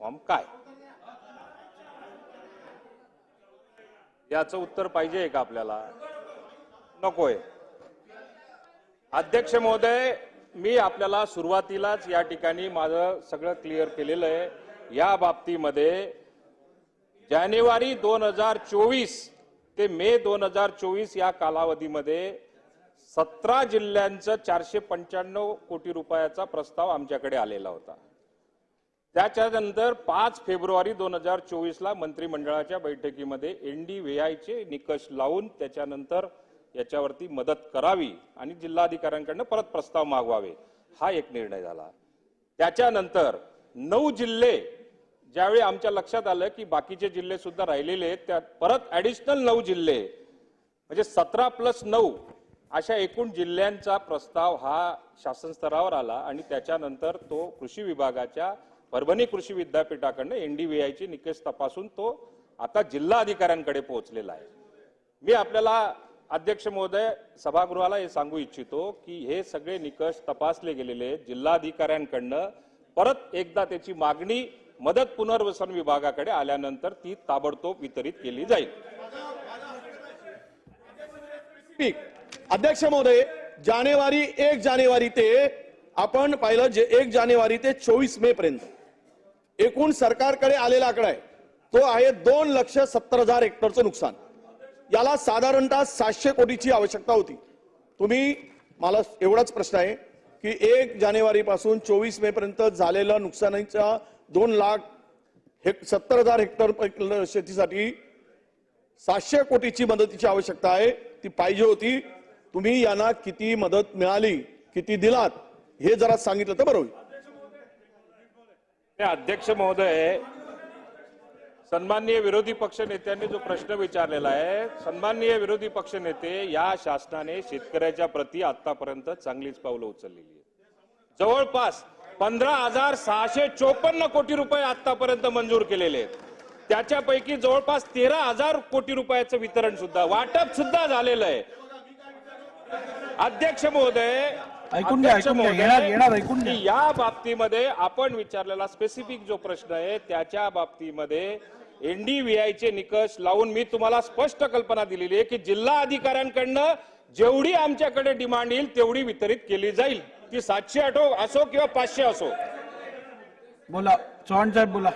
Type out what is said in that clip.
Form काय? याचं उत्तर पाहिजे का आपल्याला? नकोय. अध्यक्ष महोदय मी आपल्याला सुरुवातीलाच या ठिकाणी माझं सगळं क्लिअर केलेलं आहे. या बाबतीमध्ये जानेवारी दोन हजार चोवीस ते मे दोन हजार चोवीस या कालावधीमध्ये सतरा जिल्ह्यांचं चारशे पंच्याण्णव कोटी रुपयाचा प्रस्ताव आमच्याकडे आलेला होता. त्याच्यानंतर पाच फेब्रुवारी दोन हजार चोवीसला मंत्रिमंडळाच्या बैठकीमध्ये एनडीव्हीआयचे निकष लावून त्याच्यानंतर याच्यावरती मदत करावी आणि जिल्हाधिकाऱ्यांकडनं परत प्रस्ताव मागवावे हा एक निर्णय झाला. त्याच्यानंतर नऊ जिल्हे ज्यावेळी आमच्या लक्षात आलं की बाकीचे जिल्हे सुद्धा राहिलेले आहेत त्यात परत ऍडिशनल नऊ जिल्हे म्हणजे सतरा प्लस नऊ अशा एकूण जिल्ह्यांचा प्रस्ताव हा शासन स्तरावर आला आणि त्याच्यानंतर तो कृषी विभागाच्या परभणी कृषी विद्यापीठाकडनं एनडीव्हीआयची निकष तपासून तो आता जिल्हा अधिकाऱ्यांकडे पोहोचलेला आहे. मी आपल्याला अध्यक्ष महोदय सभागृहाला हे सांगू इच्छितो की हे सगळे निकष तपासले गेलेले आहेत. जिल्हाधिकाऱ्यांकडनं परत एकदा त्याची मागणी मदत पुनर्वसन विभागाकडे आल्यानंतर ती ताबडतोब वितरित केली जाईल. पीक अध्यक्ष महोदय जानेवारी एक जानेवारी ते आपण पाहिलं जे एक जानेवारी ते चोवीस मे पर्यंत. एकूण सरकारकडे आलेला आकडा आहे. तो आहे दोन लक्ष सत्तर हजार हेक्टरचं नुकसान. याला साधारणतः सातशे कोटीची आवश्यकता होती. तुम्ही मला एवढाच प्रश्न आहे की एक जानेवारीपासून चोवीस मे पर्यंत झालेलं नुकसानीचा दोन लाख हेक सत्तर हजार हेक्टर शेतीसाठी सातशे कोटीची मदतीची आवश्यकता आहे. ती पाहिजे होती. तुम्ही यांना किती मदत मिळाली किती दिलात हे जरा सांगितलं तर बरं होईल. अध्यक्ष महोदय सन्माननीय विरोधी पक्ष नेत्यांनी जो प्रश्न विचारलेला आहे सन्माननीय विरोधी पक्ष नेते या शासनाने शेतकऱ्याच्या प्रती आतापर्यंत चांगलीच पावलं उचललेली आहे जवळपास पंधरा हजार सहाशे चोपन्न कोटी रुपये आतापर्यंत मंजूर केलेले आहेत. त्याच्यापैकी जवळपास तेरा हजार कोटी रुपयाचं वितरण सुद्धा वाटप सुद्धा झालेलं आहे. अध्यक्ष महोदय ऐकून घ्या, ऐकून घ्या. येणार- येणार, ऐकून घ्या. या बाबतीमध्ये आपण विचारलेला स्पेसिफिक जो प्रश्न आहे त्याच्या बाबतीमध्ये एनडीव्हीआयचे निकष लावून मी तुम्हाला स्पष्ट कल्पना दिलेली आहे की जिल्हा अधिकाऱ्यांकडनं जेवढी आमच्याकडे डिमांड येईल तेवढी वितरित केली जाईल ती सातशे आठो असो किंवा पाचशे असो बोला चव्हाण साहेब बोला